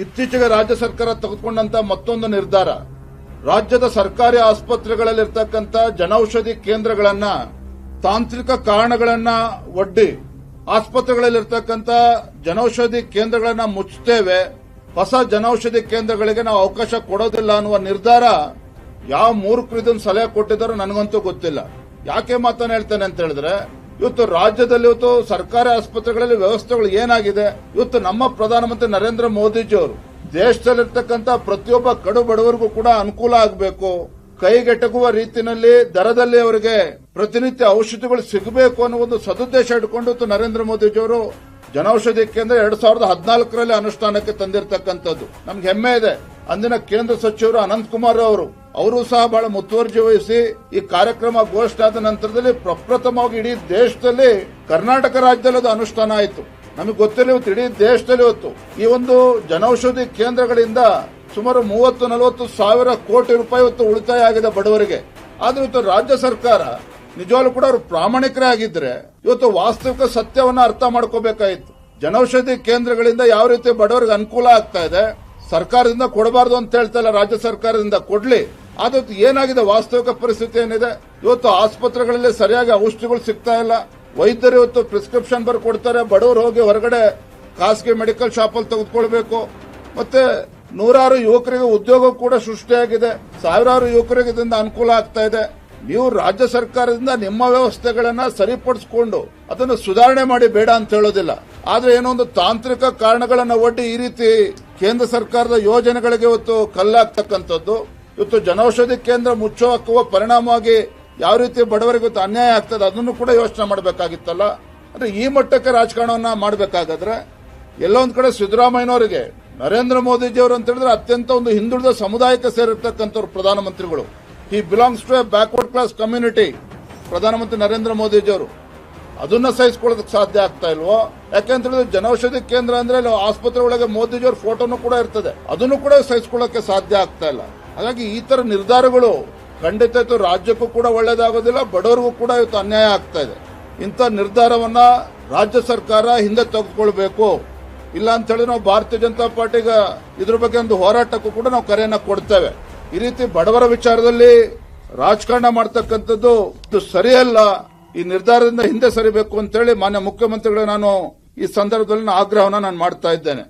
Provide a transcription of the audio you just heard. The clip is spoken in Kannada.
ಇತ್ತೀಚೆಗೆ ರಾಜ್ಯ ಸರ್ಕಾರ ತೆಗೆದುಕೊಂಡಂತ ಮತ್ತೊಂದು ನಿರ್ಧಾರ. ರಾಜ್ಯದ ಸರ್ಕಾರಿ ಆಸ್ಪತ್ರೆಗಳಲ್ಲಿರ್ತಕ್ಕಂಥ ಜನೌಷಧಿ ಕೇಂದ್ರಗಳನ್ನ, ತಾಂತ್ರಿಕ ಕಾರಣಗಳನ್ನ ಒಡ್ಡಿ ಆಸ್ಪತ್ರೆಗಳಲ್ಲಿರ್ತಕ್ಕಂಥ ಜನೌಷಧಿ ಕೇಂದ್ರಗಳನ್ನ ಮುಚ್ಚುತ್ತೇವೆ. ಹೊಸ ಜನೌಷಧಿ ಕೇಂದ್ರಗಳಿಗೆ ನಾವು ಅವಕಾಶ ಕೊಡೋದಿಲ್ಲ ಅನ್ನುವ ನಿರ್ಧಾರ ಯಾವ ಮೂರ್ಖರು ಇದನ್ನು ಸಲಹೆ ಕೊಟ್ಟಿದ್ದಾರೋ ನನಗಂತೂ ಗೊತ್ತಿಲ್ಲ. ಯಾಕೆ ಮಾತನ್ನ ಹೇಳ್ತೇನೆ ಅಂತ ಹೇಳಿದ್ರೆ ಇವತ್ತು ರಾಜ್ಯದಲ್ಲಿ ಇವತ್ತು ಸರ್ಕಾರಿ ಆಸ್ಪತ್ರೆಗಳಲ್ಲಿ ವ್ಯವಸ್ಥೆಗಳು ಏನಾಗಿದೆ? ಇವತ್ತು ನಮ್ಮ ಪ್ರಧಾನಮಂತ್ರಿ ನರೇಂದ್ರ ಮೋದಿಜಿ ಅವರು ದೇಶದಲ್ಲಿರ್ತಕ್ಕಂಥ ಪ್ರತಿಯೊಬ್ಬ ಕಡು ಬಡವರಿಗೂ ಕೂಡ ಅನುಕೂಲ ಆಗಬೇಕು. ಕೈಗೆಟಕುವ ರೀತಿಯಲ್ಲಿ ದರದಲ್ಲಿ ಅವರಿಗೆ ಪ್ರತಿನಿತ್ಯ ಔಷಧಿಗಳು ಸಿಗಬೇಕು ಅನ್ನೋ ಒಂದು ಸದುದ್ದೇಶ ಇಟ್ಕೊಂಡು ನರೇಂದ್ರ ಮೋದಿಜಿಯವರು ಜನೌಷಧಿ ಕೇಂದ್ರ ಎರಡ್ ಸಾವಿರದ ಹದಿನಾಲ್ಕರಲ್ಲಿ ಅನುಷ್ಠಾನಕ್ಕೆ ತಂದಿರತಕ್ಕಂಥದ್ದು. ನಮ್ಗೆ ಹೆಮ್ಮೆ ಇದೆ. ಅಂದಿನ ಕೇಂದ್ರ ಸಚಿವರು ಅನಂತ್ ಕುಮಾರ್ ಅವರು ಅವರು ಸಹ ಬಹಳ ಮುತುವರ್ಜಿ ವಹಿಸಿ ಈ ಕಾರ್ಯಕ್ರಮ ಘೋಷಣೆ ಆದ ನಂತರದಲ್ಲಿ ಪ್ರಪ್ರಥಮವಾಗಿ ಇಡೀ ದೇಶದಲ್ಲಿ ಕರ್ನಾಟಕ ರಾಜ್ಯದಲ್ಲಿ ಅದು ಅನುಷ್ಠಾನ ಆಯಿತು. ನಮಗೆ ಗೊತ್ತಿಲ್ಲ ಇವತ್ತು ಇಡೀ ದೇಶದಲ್ಲಿ ಇವತ್ತು. ಈ ಒಂದು ಜನೌಷಧಿ ಕೇಂದ್ರಗಳಿಂದ ಸುಮಾರು ಮೂವತ್ತು, ನಲವತ್ತು ಸಾವಿರ ಕೋಟಿ ರೂಪಾಯಿ ಇವತ್ತು ಉಳಿತಾಯ ಆಗಿದೆ ಬಡವರಿಗೆ. ಆದ್ರೆ ಇವತ್ತು ರಾಜ್ಯ ಸರ್ಕಾರ ನಿಜವಾಗ್ಲೂ ಕೂಡ ಅವರು ಪ್ರಾಮಾಣಿಕರೇ ಆಗಿದ್ರೆ ಇವತ್ತು ವಾಸ್ತವಿಕ ಸತ್ಯವನ್ನ ಅರ್ಥ ಮಾಡ್ಕೋಬೇಕಾಯಿತು. ಜನೌಷಧಿ ಕೇಂದ್ರಗಳಿಂದ ಯಾವ ರೀತಿ ಬಡವರಿಗೆ ಅನುಕೂಲ ಆಗ್ತಾ ಇದೆ ಸರ್ಕಾರದಿಂದ ಕೊಡಬಾರದು ಅಂತ ಹೇಳ್ತಾ ರಾಜ್ಯ ಸರ್ಕಾರದಿಂದ ಕೊಡ್ಲಿ. ಆದ್ರೆ ಏನಾಗಿದೆ? ವಾಸ್ತವಿಕ ಪರಿಸ್ಥಿತಿ ಏನಿದೆ? ಇವತ್ತು ಆಸ್ಪತ್ರೆಗಳಲ್ಲಿ ಸರಿಯಾಗಿ ಔಷಧಿಗಳು ಸಿಗ್ತಾ ಇಲ್ಲ. ವೈದ್ಯರು ಇವತ್ತು ಪ್ರಿಸ್ಕ್ರಿಪ್ಷನ್ ಬರ್ಕೊಡ್ತಾರೆ ಬಡವರು ಹೋಗಿ ಹೊರಗಡೆ ಖಾಸಗಿ ಮೆಡಿಕಲ್ ಶಾಪ್ ಅಲ್ಲಿ ತೆಗೆದುಕೊಳ್ಬೇಕು. ಮತ್ತೆ ನೂರಾರು ಯುವಕರಿಗೆ ಉದ್ಯೋಗ ಕೂಡ ಸೃಷ್ಟಿಯಾಗಿದೆ. ಸಾವಿರಾರು ಯುವಕರಿಗೆ ಇದರಿಂದ ಅನುಕೂಲ ಆಗ್ತಾ ಇದೆ. ನೀವು ರಾಜ್ಯ ಸರ್ಕಾರದಿಂದ ನಿಮ್ಮ ವ್ಯವಸ್ಥೆಗಳನ್ನ ಸರಿಪಡಿಸಿಕೊಂಡು ಅದನ್ನು ಸುಧಾರಣೆ ಮಾಡಿ ಬೇಡ ಅಂತ ಹೇಳೋದಿಲ್ಲ. ಆದ್ರೆ ಏನೋ ಒಂದು ತಾಂತ್ರಿಕ ಕಾರಣಗಳನ್ನ ಒಡ್ಡಿ ಈ ರೀತಿ ಕೇಂದ್ರ ಸರ್ಕಾರದ ಯೋಜನೆಗಳಿಗೆ ಇವತ್ತು ಕಲ್ಲಾಗ್ತಕ್ಕಂಥದ್ದು, ಇವತ್ತು ಜನೌಷಧಿ ಕೇಂದ್ರ ಮುಚ್ಚೋ ಹಾಕುವ ಪರಿಣಾಮವಾಗಿ ಯಾವ ರೀತಿ ಬಡವರಿಗೆ ಇವತ್ತು ಅನ್ಯಾಯ ಆಗ್ತದೆ, ಅದನ್ನು ಕೂಡ ಯೋಚನೆ ಮಾಡಬೇಕಾಗಿತ್ತಲ್ಲ. ಅಂದ್ರೆ ಈ ಮಟ್ಟಕ್ಕೆ ರಾಜಕಾರಣವನ್ನು ಮಾಡಬೇಕಾಗಾದ್ರೆ, ಎಲ್ಲೋ ಒಂದ್ ಕಡೆ ಸಿದ್ದರಾಮಯ್ಯನವರಿಗೆ, ನರೇಂದ್ರ ಮೋದಿಜಿಯವರು ಅಂತ ಹೇಳಿದ್ರೆ ಅತ್ಯಂತ ಒಂದು ಹಿಂದುಳಿದ ಸಮುದಾಯಕ್ಕೆ ಸೇರಿರ್ತಕ್ಕಂಥವ್ರು ಪ್ರಧಾನಮಂತ್ರಿಗಳು. He belongs to a backward class community ಪ್ರಧಾನಮಂತ್ರಿ ನರೇಂದ್ರ ಮೋದಿಜಿ ಅವರು ಅದನ್ನ ಸಹಿಸ್ಕೊಳ್ಳೋದಕ್ಕೆ ಸಾಧ್ಯ ಆಗ್ತಾ ಇಲ್ವೋ? ಯಾಕೆಂದ್ರೆ ಜನೌಷಧಿ ಕೇಂದ್ರ ಅಂದ್ರೆ ಆಸ್ಪತ್ರೆ ಒಳಗೆ ಮೋದಿಜಿಯವ್ರ ಫೋಟೋನು ಕೂಡ ಇರ್ತದೆ. ಅದನ್ನು ಕೂಡ ಸಹಿಸ್ಕೊಳ್ಳೋಕೆ ಸಾಧ್ಯ ಆಗ್ತಾ ಇಲ್ಲ. ಹಾಗಾಗಿ ಈ ತರ ನಿರ್ಧಾರಗಳು ಖಂಡಿತ ರಾಜ್ಯಕ್ಕೂ ಕೂಡ ಒಳ್ಳೇದಾಗೋದಿಲ್ಲ, ಬಡವರಿಗೂ ಕೂಡ ಇವತ್ತು ಅನ್ಯಾಯ ಆಗ್ತಾ ಇದೆ. ಇಂಥ ನಿರ್ಧಾರವನ್ನ ರಾಜ್ಯ ಸರ್ಕಾರ ಹಿಂದೆ ತೆಗೆದುಕೊಳ್ಬೇಕು. ಇಲ್ಲ ಅಂತ ಹೇಳಿ ನಾವು ಭಾರತೀಯ ಜನತಾ ಪಾರ್ಟಿಗೆ ಇದ್ರ ಬಗ್ಗೆ ಒಂದು ಹೋರಾಟಕ್ಕೂ ಕೂಡ ನಾವು ಕರೆಯನ್ನ ಕೊಡ್ತೇವೆ. ಈ ರೀತಿ ಬಡವರ ವಿಚಾರದಲ್ಲಿ ರಾಜಕಾರಣ ಮಾಡ್ತಕ್ಕಂಥದ್ದು ಸರಿಯಲ್ಲ. ಈ ನಿರ್ಧಾರದಿಂದ ಹಿಂದೆ ಸರಿಬೇಕು ಅಂತ ಹೇಳಿ ಮಾನ್ಯ ಮುಖ್ಯಮಂತ್ರಿಗಳು ನಾನು ಈ ಸಂದರ್ಭದಲ್ಲಿ ಆಗ್ರಹವನ್ನು ನಾನು ಮಾಡ್ತಾ ಇದ್ದೇನೆ.